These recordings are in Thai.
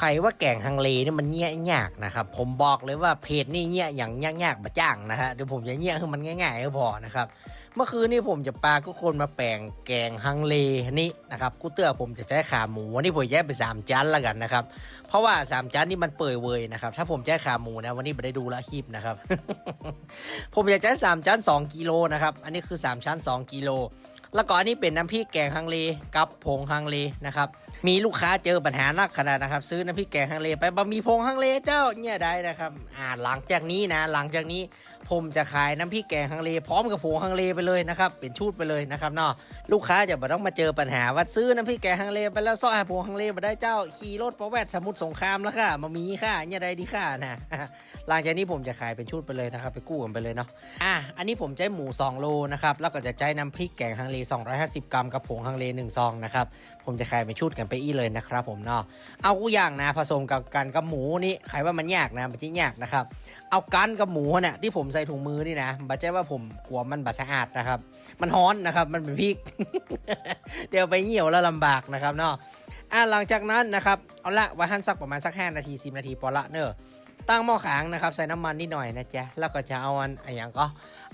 ไผ่ว่าแกงฮังเลนี่มันเงี้ยยากนะครับ ผมบอกเลยว่าเพจนี่เงี้ยอย่างยากๆบะจ้างนะฮะเดี๋ยวผมจะเงี้ยคือมันง่ายๆก็พอนะครับ เมื่อคืนนี้ผมจะปลาก็คนมาแปลงแกงฮังเลนี่นะครับกูเตือผมจะใช้ขาหมูวันนี้ผมแยกไปสามจานล้วกันนะครับ เพราะว่าสามจานนี่มันเปื่อยเวยนะครับ ถ้าผมใช้ขาหมูนะวันนี้ไม่ได้ดูลวคลิปนะครับ ผมอยากใช้สามจานสองกิโลนะครับ อันนี้คือสามชั้นสองกิโลแล้วก็อันนี้เป็นน้ำพริกแกงฮังเลกับผงฮังเลนะครับ มีลูกค้าเจอปัญหาหนักขนาดนะครับ ซื้อน้ำพริกแกงฮังเลไปบะหมี่พงฮังเลเจ้าเนี่ยได้นะครับ อ่าหลังจากนี้นะ หลังจากนี้ผมจะขายน้ำพริกแกงฮังเลพร้อมกับผงฮังเลไปเลยนะครับเป็นชุดไปเลยนะครับเนาะลูกค้าจะไม่ต้องมาเจอปัญหาว่าซื้อน้ำพริกแกงฮังเลไปแล้วซ่อหาผงฮังเลมาได้เจ้าขี่รถประแวดสมุทรสงครามแล้วค่ะมามีค่ะเนี่ยได้ดีค่ะนะหลังจากนี้ผมจะขายเป็นชุดไปเลยนะครับ ไปกู้กันไปเลยเนาะอะอันนี้ผมใช้หมู 2 โลนะครับแล้วก็จะใช้น้ำพริกแกงฮังเล 250 กรัมกับผงฮังเล1ซองนะครับผมจะขายเป็นชุดกันไปอีเลยนะครับผมเนาะเอากูอย่างนะผสมกับกันกับหมูนี่ใครว่ามันยากนะมันที่ยากนะครับเอากันกับหมูเนี่ยที่ผมใส่ถุงมือนี่นะบัจเจ้ว่าผมกลัวมันบาดสะอาดนะครับ มันฮ้อนนะครับมันเป็นพริก เดี๋ยวไปเหี่ยวแล้วลำบากนะครับเนาะอะหลังจากนั้นนะครับเอาละไว้หั่นสักประมาณสัก5นาที10นาทีพอละเนอะตั้งหม้อขางนะครับใส่น้ำมันนิดหน่อยนะจ๊ะแล้วก็จะเอาอันไอ้อย่างก็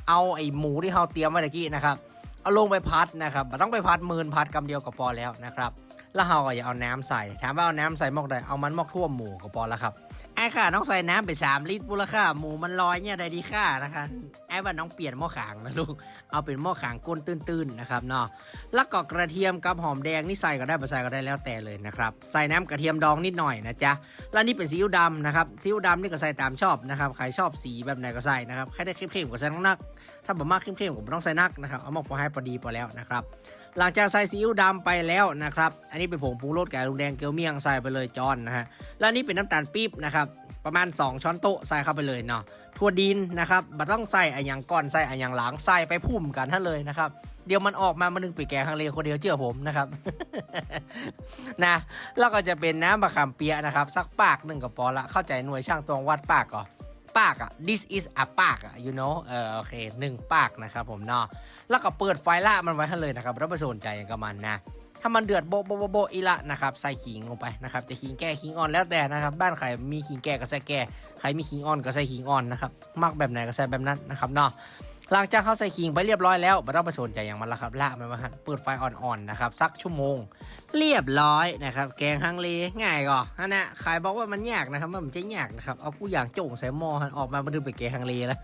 เอาไอ้หมูที่เราเตรียมไว้ตะกี้นะครับเอาลงไปพัดนะครับไม่ต้องไปพัดมืนพัดกำเดียวก็พอแล้วนะครับ แล้วเราก็อย่าเอาน้ำใส่ ถามว่าเอาน้ำใส่หมอกใดเอามันหมอกท่วมหมูก็พอแล้วครับ ไอ้ค่ะต้องใส่น้ำไป 3 ลิตรบุละค่ะหมูมันลอยเนี่ยได้ดีค่ะนะคะ ไอ้ว่าน้องเปลี่ยนหม้อขางนะลูก เอาเป็นหม้อขางก้นตื้นๆนะครับเนาะ แล้วก็กระเทียมกับหอมแดงนี่ใส่ก็ได้ไม่ใส่ก็ได้แล้วแต่เลยนะครับ ใส่น้ำกระเทียมดองนิดหน่อยนะจ๊ะ แล้วนี่เป็นซีอิ๊วดำนะครับ ซีอิ๊วดำนี่ก็ใส่ตามชอบนะครับ ใครชอบสีแบบไหนก็ใส่นะครับ ใครได้เข้มๆก็ใส่นักๆถ้าบ่มากเข้มๆก็ไม่ต้องใส่นักนะครับ เอาหมาพอให้พอดีพอแล้วนะครับ หลังจากใส่ซีอิ๊วดำไปแล้วนะครับ อันนี้เป็นผงปรุงรสแกงลุงแดงเกลียวเมี่ยงใส่ไปเลยจอนนะฮะแล้วนี่เป็นน้ำตาลปี๊บนะครับประมาณ 2 ช้อนโต๊ะใส่เข้าไปเลยเนาะทั่วดินนะครับบัต้องใส่อะอย่างก่อนใส่อะอย่างหลังใส่ไปพุ่มกันท่าเลยนะครับเดี๋ยวมันออกมามันนึงไปแกงฮังเลคนเดียวเชื่อผมนะครับนะแล้วก็จะเป็นน้ำมะขามเปียะนะครับสักปากหนึ่งก็พอละเข้าใจหน่วยช่างตวงวัดปากก่อนปากอะ this is a ปากอะ you know เออโอเคหนึ่งปากนะครับผมเนาะแล้วก็เปิดไฟละมันไว้ให้เลยนะครับรับประสนใจกับมันนะ ถ้ามันเดือดโบะโบะโบโบะอีละนะครับใส่ขิงลงไปนะครับจะขิงแก่ขิงอ่อนแล้วแต่นะครับบ้านใครมีขิงแก่ก็ใส่แก่ใครมีขิงอ่อนก็ใส่ขิงอ่อนนะครับมักแบบไหนก็ใส่แบบนั้นนะครับเนาะ หลังจากเขาใส่ขิงไปเรียบร้อยแล้วไม่ต้องไปสนใจอย่างมันละครับละมันมาเปิดไฟอ่อนๆนะครับสักชั่วโมง เรียบร้อยนะครับ แกงฮังเลง่ายก่อนนั่นนะใครบอกว่ามันยากนะครับมันไม่ใช่ยากนะครับเอาผู้อย่างโจ่งใส่หม้อออกมามันดูเป็นแกงฮังเลแล้ว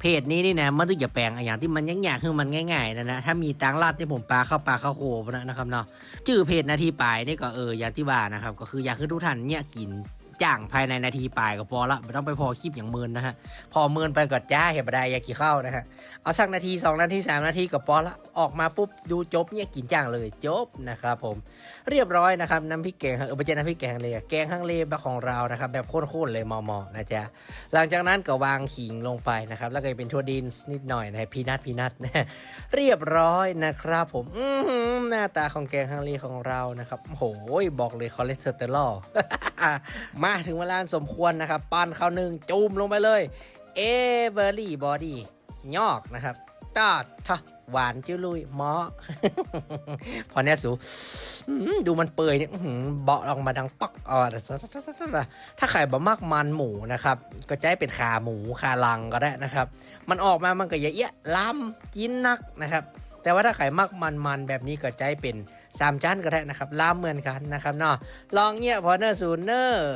เพจนี้นี่นะมันต้องอย่าแปลงอะอย่างที่มันยากๆคือมันง่ายๆนะนะถ้ามีตังลาดที่ผมปลาเข้าปลาเข้าโคนะครับเนาะชื่อเพจนาทีปลายนี่ก็เอออย่างที่ว่านะครับก็คืออยากให้ทุกท่านเนี่ยกิน จ้างภายในนาทีปลายก็พอละไม่ต้องไปพอคลิปอย่างเมินนะฮะ พอเมินไปก็จ้าเห็นบันไดอยากี่เข้านะฮะ เอาสักนาที 2 นาที 3 นาทีก็พอละออกมาปุ๊บดูจบเนี่ยกินจ้างเลยจบนะครับผมเรียบร้อยนะครับน้ำพริกแกงเออไม่ใช่น้ำพริกแกงเลยแกงฮังเลแบของเรานะครับแบบข้นๆเลยมอๆนะจ๊ะหลังจากนั้นก็วางขิงลงไปนะครับแล้วก็เป็นทั่วดินนิดหน่อยนะพีนัทพีนัทนะเรียบร้อยนะครับผมอื้อหือหน้าตาของแกงฮังเลของเรานะครับโอ้โหบอกเลยคอเลสเตอรอลมาถึงเวลาสมควรนะครับปั้นข้าหนึ่งจุ่มลงไปเลยเอเวอรี่บอดี้ยอกนะครับตาทะหวานจิ้วลุยหมอพอเนี้ยสูดูมันเปื่อยเนี่ยเบาะออกมาดังปักอ่อถ้าไข่บะมากมันหมูนะครับ ก็จะให้เป็นขาหมูขาลังก็ได้นะครับ มันออกมามันก็เยอะๆล้ำกินนักนะครับ แต่ว่าถ้าไข่มากมันมันแบบนี้ก็จะให้เป็นสามจานก็ได้นะครับล้ำเหมือนกันนะครับเนาะลองเงี้ยพอเนอร์ศูนย์เนอร์